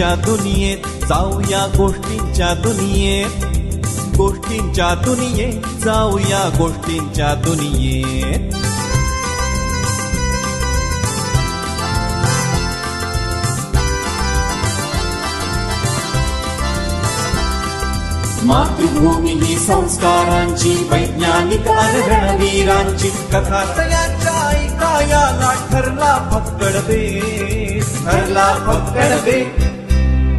गोष्टींच्या दुनियेत जाऊया गोष्टींच्या दुनियेत. गोष्टींच्या दुनियेत जाऊया गोष्टींच्या दुनियेत. मातृभूमी ही संस्कारांची वैज्ञानिक रणवीरांची कथा तयाच्या ऐकायाला ठरला फक्कड बेस. ठरला फक्कड बेस.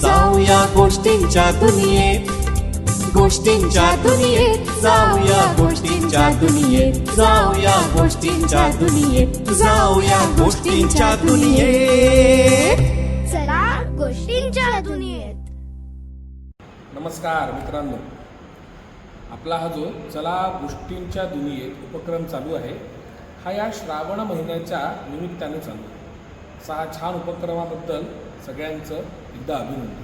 जाऊया गोष्टींच्या दुनियेत. गोष्टींच्या दुनियेत. जाऊया गोष्टींच्या दुनियेत. जाऊया गोष्टींच्या दुनियेत. जाऊया गोष्टींच्या दुनियेत. चला गोष्टींच्या दुनियेत. नमस्कार मित्रांनो. आपला हा जो चला गोष्टींच्या दुनियेत उपक्रम चालू आहे हा या श्रावण महिन्याच्या निमित्ताने चालू. आहे असा हा छान उपक्रमाबद्दल सगळ्यांचं एकदा अभिनंदन.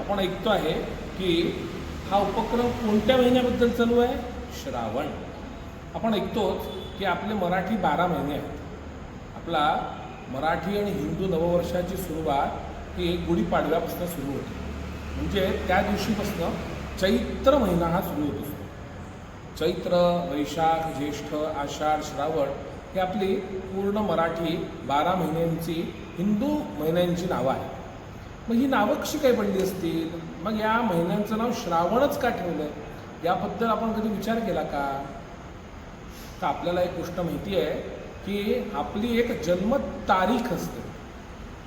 आपण ऐकतो आहे की हा उपक्रम कोणत्या महिन्याबद्दल चालू आहे? श्रावण. आपण ऐकतोच की आपले मराठी बारा महिने आहेत. आपला मराठी आणि हिंदू नववर्षाची सुरुवात ही गुढीपाडव्यापासून सुरू होते. म्हणजे त्या दिवशीपासून चैत्र महिना हा सुरू होत असतो. चैत्र वैशाख ज्येष्ठ आषाढ श्रावण ही आपली पूर्ण मराठी बारा महिन्यांची हिंदू महिन्यांची नावं आहेत. मग ही नावं कशी काय पडली असतील? मग या महिन्यांचं नाव श्रावणच का ठेवलं याबद्दल आपण कधी विचार केला का? तर आपल्याला एक गोष्ट माहिती आहे की आपली एक जन्मतारीख असते.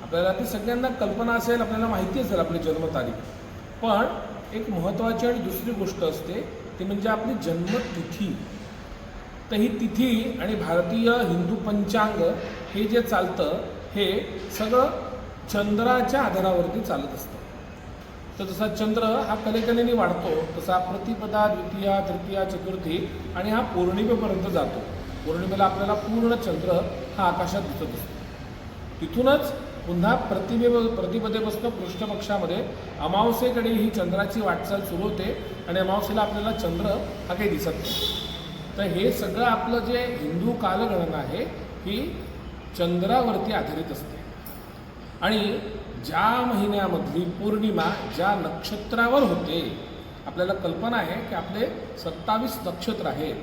आपल्याला ती सगळ्यांना कल्पना असेल आपल्याला माहिती असेल आपली जन्मतारीख. पण एक महत्त्वाची आणि दुसरी गोष्ट असते ती म्हणजे आपली जन्मतिथी. तर ही तिथी आणि भारतीय हिंदू पंचांग हे जे चालतं हे सगळं चंद्राच्या आधारावरती चालत असतं. तर जसा चंद्र हा कलेकलेने वाढतो तसा प्रतिपदा द्वितीया तृतीया चतुर्थी आणि हा पौर्णिमेपर्यंत जातो. पौर्णिमेला आपल्याला पूर्ण चंद्र हा आकाशात दिसत असतो. तिथूनच पुन्हा प्रतिमे प्रतिपदेपासून पृष्ठपक्षामध्ये अमावस्येकडे ही चंद्राची वाटचाल सुरू होते आणि अमावस्येला आपल्याला चंद्र हा काही दिसत नाही. तर हे सगळं आपलं जे हिंदू कालगणना आहे ही चंद्रावरती आधारित असते. आणि ज्या महिन्यामधली पौर्णिमा ज्या नक्षत्रावर होते आपल्याला कल्पना आहे की आपले सत्तावीस नक्षत्र आहेत.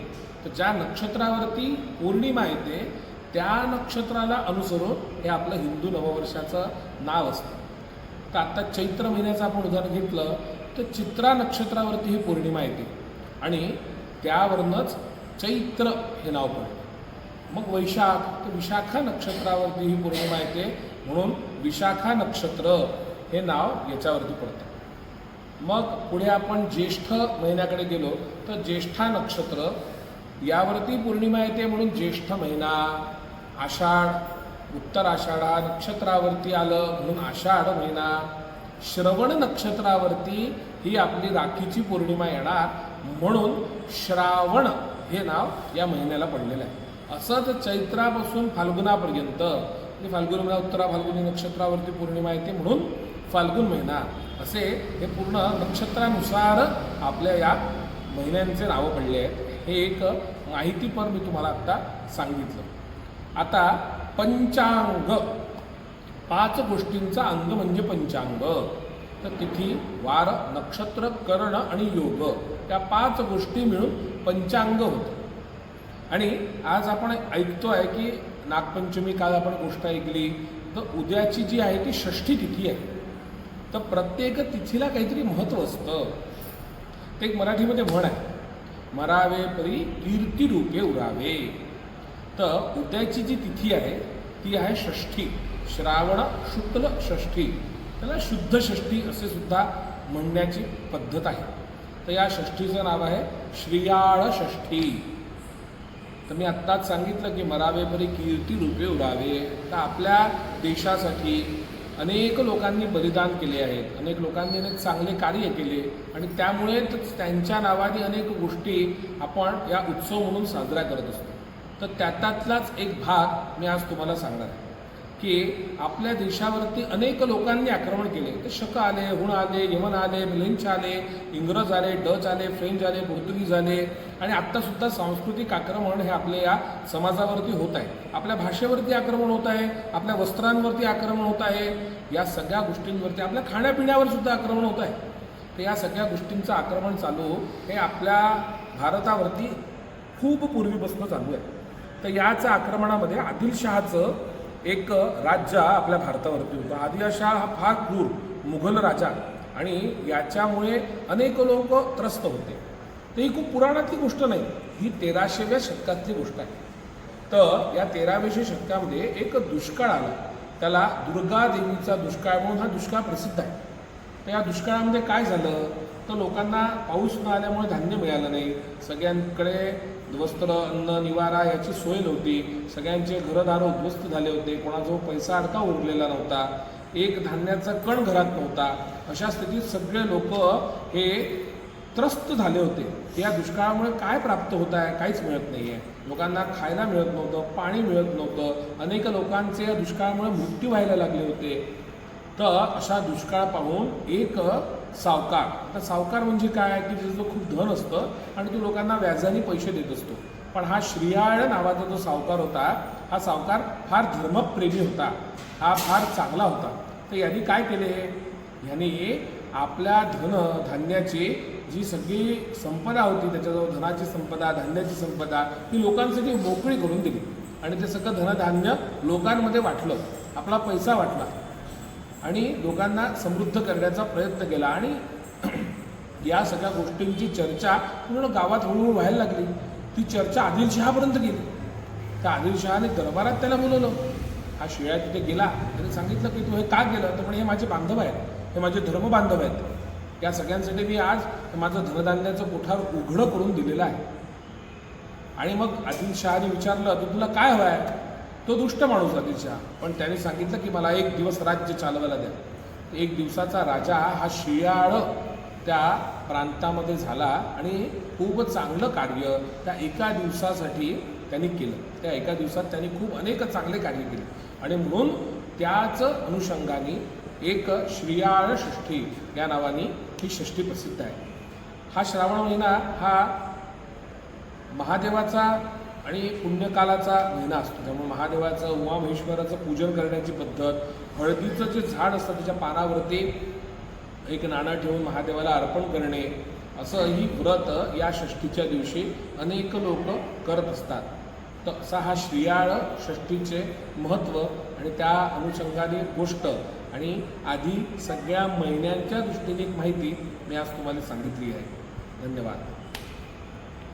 तर ज्या नक्षत्रावरती पौर्णिमा येते त्या नक्षत्राला अनुसरून हे आपलं हिंदू नववर्षाचं नाव असतं. तर आत्ता चैत्र महिन्याचं आपण उदाहरण घेतलं तर चित्रा नक्षत्रावरती ही पौर्णिमा येते. आणि त्यावरूनच चैत्र हे नाव पडतं मग वैशाख तर विशाखा नक्षत्रावरती ही पौर्णिमा येते. म्हणून विशाखा नक्षत्र हे नाव याच्यावरती पडतं. मग पुढे आपण ज्येष्ठ महिन्याकडे गेलो तर ज्येष्ठा नक्षत्र यावरती पौर्णिमा येते म्हणून ज्येष्ठ महिना आषाढ उत्तर आषाढा नक्षत्रावरती आलं म्हणून आषाढ महिना श्रवण नक्षत्रावरती ही आपली राखीची पौर्णिमा येणार. म्हणून श्रावण हे नाव या महिन्याला पडलेलं आहे. असंच चैत्रापासून फाल्गुनापर्यंत म्हणजे फाल्गुन महिना उत्तरा फाल्गुनी नक्षत्रावरती पौर्णिमा येते म्हणून फाल्गुन महिना. असे हे पूर्ण नक्षत्रानुसार आपल्या या महिन्यांचे नावं पडले आहेत. हे एक माहितीपर मी तुम्हाला आत्ता सांगितलं. आता पंचांग. पाच गोष्टींचा अंग म्हणजे पंचांग. तर तिथी वार नक्षत्र कर्ण आणि योग. त्या पाच गोष्टी मिळून पंचांग होतं. आणि आज आपण ऐकतो आहे की नागपंचमी काल आपण गोष्ट ऐकली तर उद्याची जी आहे ती षष्ठी तिथी आहे. तर प्रत्येक तिथीला काहीतरी महत्त्व असतं. ते एक मराठीमध्ये म्हण आहे मरावे परी कीर्ती रूपे उरावे. तर उद्याची जी तिथी आहे ती आहे षष्ठी. श्रावण शुक्ल षष्ठी. त्याला शुद्ध षष्ठी असे सुद्धा म्हणण्याची पद्धत आहे. तर या षष्ठीचं नाव आहे श्रियाळ षष्ठी. तर मी आत्ताच सांगितलं की मरावे परी कीर्ती रूपे उरावे तर आपल्या देशासाठी अनेक लोकांनी बलिदान केले आहेत. अनेक लोकांनी अनेक चांगले कार्य केले. आणि त्यामुळे त्यांच्या नावाने अनेक गोष्टी आपण या उत्सव म्हणून साजरा करत असतो. तर त्याच्यातलाच एक भाग मी आज तुम्हाला सांगणार आहे. की आपल्या देशावरती अनेक लोकांनी आक्रमण केले. तर शक आले हुण आले यमन आले मिलिंच आले इंग्रज आले डच आले फ्रेंच आले पोर्तुगीज आले. आणि आत्तासुद्धा सांस्कृतिक आक्रमण हे आपल्या या समाजावरती होत आहे. आपल्या भाषेवरती आक्रमण होत आहे आपल्या वस्त्रांवरती आक्रमण होत आहे. या सगळ्या गोष्टींवरती आपल्या खाण्यापिण्यावर सुद्धा आक्रमण होत आहे. तर या सगळ्या गोष्टींचं आक्रमण चालू हे आपल्या भारतावरती खूप पूर्वीपासून चालू आहे. तर याच आक्रमणामध्ये आदिलशहाचं एक राज्य आपल्या भारतावरती होतं. आदिलशहा हा फार क्रूर मुघल राजा. आणि याच्यामुळे अनेक लोक त्रस्त होते. तर ही खूप पुराणातली गोष्ट नाही ही तेराशेव्या शतकातली गोष्ट आहे. तर या तेराव्याशे शतकामध्ये एक दुष्काळ आला. त्याला दुर्गा देवीचा दुष्काळ म्हणून हा दुष्काळ प्रसिद्ध आहे. तर या दुष्काळामध्ये काय झालं? तर लोकांना पाऊस न आल्यामुळे धान्य मिळालं नाही. सगळ्यांकडे वस्त्र अन्न निवारा याची सोय नव्हती. सगळ्यांचे घरदार उद्ध्वस्त झाले होते. कोणाजवळ पैसा अडका उरलेला नव्हता. एक धान्याचा कण घरात नव्हता. अशा स्थितीत सगळे लोक हे त्रस्त झाले होते. या दुष्काळामुळे काय प्राप्त होत आहे काहीच मिळत नाही आहे लोकांना खायला मिळत नव्हतं पाणी मिळत नव्हतं. अनेक लोकांचे या दुष्काळामुळे मृत्यू व्हायला लागले होते. तर अशा दुष्काळ पाहून एक सावकार. तर सावकार म्हणजे काय? की त्याचं खूप धन असतं आणि तो लोकांना व्याजाने पैसे देत असतो. पण हा श्रियाळ नावाचा जो सावकार होता हा सावकार फार धर्मप्रेमी होता. हा फार चांगला होता. तर यांनी काय केले? यांनी आपल्या धन धान्याची जी सगळी संपदा होती त्याच्याजवळ धनाची संपदा धान्याची संपदा ती लोकांसाठी मोकळी करून दिली. आणि ते सगळं धनधान्य लोकांमध्ये वाटलं. आपला पैसा वाटला. आणि लोकांना समृद्ध करण्याचा प्रयत्न केला. आणि या सगळ्या गोष्टींची चर्चा पूर्ण गावात हळूहळू व्हायला लागली. ती चर्चा आदिलशहापर्यंत गेली. त्या आदिलशहाने दरबारात त्याला बोलवलं. हा शिळ्या तिथे गेला. त्याने सांगितलं की तू हे का गेलं तर म्हणे हे माझे बांधव आहेत. हे माझे धर्म बांधव आहेत. या सगळ्यांसाठी मी आज माझं धनधान्याचं कोठार उघडं करून दिलेलं आहे. आणि मग आदिलशहाने विचारलं तर तुला काय हवं आहे? तो दुष्ट माणूस अतिशय. पण त्याने सांगितलं की मला एक दिवस राज्य चालवायला द्या. एक दिवसाचा राजा हा शियाळ त्या प्रांतामध्ये झाला आणि खूप चांगलं कार्य त्या एका दिवसासाठी त्यांनी केलं. त्या एका दिवसात त्यांनी खूप अनेक चांगले कार्य केले. आणि म्हणून त्याच अनुषंगाने एक श्रियाळ षष्ठी या नावाने ही षष्ठी प्रसिद्ध आहे. हा श्रावण महिना हा महादेवाचा आणि पुण्यकालाचा महिना असतो. त्यामुळे महादेवाचं उमामहेश्वराचं पूजन करण्याची पद्धत हळदीचं जे झाड असतं त्याच्या पानावरती एक नाणं ठेवून महादेवाला अर्पण करणे असं ही व्रत या षष्ठीच्या दिवशी अनेक लोक करत असतात. तर असा हा श्रियाळ षष्ठीचे महत्त्व आणि त्या अनुषंगाने गोष्ट आणि आधी सगळ्या महिन्यांच्या दृष्टीने एक माहिती मी आज तुम्हाला सांगितली आहे. धन्यवाद.